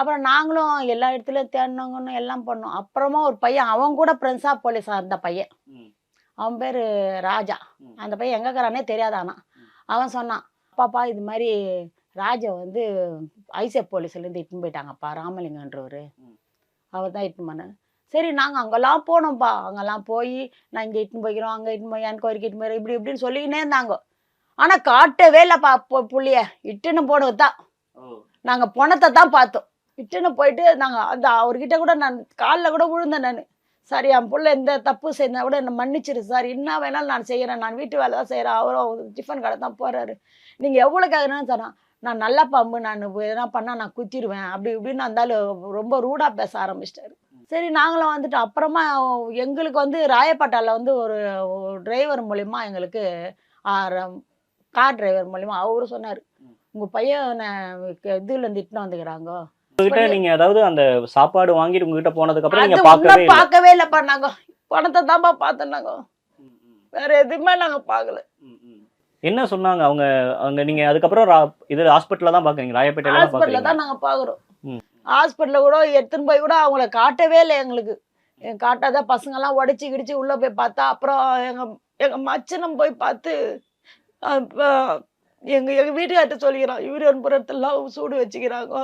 அப்புறம் நாங்களும் எல்லா இடத்துலயும் தேடினோங்கன்னு எல்லாம் பண்ணோம். அப்புறமா ஒரு பையன் அவன் கூட பிரின்ஸா போலீஸா இருந்த பையன். அவன் பேரு ராஜா. அந்த பையன் எங்க இருக்கிறானே தெரியாதானா அவன் சொன்னான் பாப்பா இது மாதிரி ராஜா வந்து ஐசெப் போலீஸ்லேருந்து இட்டுன்னு போயிட்டாங்கப்பா ராமலிங்கன்றவர். அவர் தான் இட்டுன்னு பண்ணார் சரி நாங்கள் அங்கெல்லாம் போனோம்ப்பா அங்கெல்லாம் போய் நான் இங்கே இட்டுன்னு போய்க்கிறோம் அங்கே இட்டுன்னு போய் எனக்கு வரைக்கும் இட்டுன்னு போய் இப்படி இப்படின்னு சொல்லிக்கினே இருந்தாங்க. ஆனால் காட்டவே இல்லைப்பா புள்ளைய. இட்டுன்னு போனது தான் நாங்கள் பணத்தை தான் பார்த்தோம். இட்டுன்னு போயிட்டு நாங்கள் அந்த அவர்கிட்ட கூட நான் காலில் கூட விழுந்தேன் நான். சார் என் பிள்ளை எந்த தப்பு செய்தால் கூட என்னை மன்னிச்சிரு சார். என்ன வேணாலும் நான் செய்கிறேன் நான் வீட்டு வேலை தான் செய்கிறேன் அவரும் டிஃபன் கடை தான் போகிறாரு நீங்கள் எவ்வளோ கேட்குறேன்னு சொன்னான் நான் நல்ல பாம்பு நான் எதனா பண்ணால் நான் குத்திடுவேன். அப்படி இப்படின்னு இருந்தாலும் ரொம்ப ரூடாக பேச ஆரம்பிச்சிட்டாரு. சரி நாங்களும் வந்துட்டு அப்புறமா எங்களுக்கு வந்து ராயப்பட்டாவில் வந்து ஒரு டிரைவர் மூலிமா எங்களுக்கு கார் டிரைவர் மூலிமா அவரு சொன்னார். உங்கள் பையனை இதுலேருந்து இட்டுன்னு வந்துக்கிறாங்க. உங்ககிட்ட நீங்க அதாவது அந்த சாப்பாடு வாங்கிட்டு உங்ககிட்ட போனதுக்கு அப்புறம் நீங்க பார்க்கவே இல்லை. பார்க்கவே இல்லைப்பா நாங்க. பணத்தை தான்ப்பா பார்த்தோம் நாங்க. வேற எதுவுமே நாங்க பார்க்கல. என்ன சொன்னாங்க அவங்க? அவங்க நீங்க அதுக்கப்புறம் இது ஹாஸ்பிட்டல்ல தான் பாக்குறீங்க ராயப்பேட்டையில ஹாஸ்பிட்டல்ல தான் நாங்க பாக்குறோம். ஹாஸ்பிட்டல்ல கூட எடுத்துன்னு போய் கூட அவங்கள காட்டவே இல்லை எங்களுக்கு. எங்க காட்டாத பசங்க எல்லாம் உடைச்சு கிடிச்சு உள்ள போய் பார்த்தா அப்புறம் எங்க எங்க மச்சனம் போய் பார்த்து எங்க எங்க வீட்டுக்கார்ட்ட சொல்லிக்கிறான். யூரியன் புறத்தெல்லாம் சூடு வச்சுக்கிறாங்க.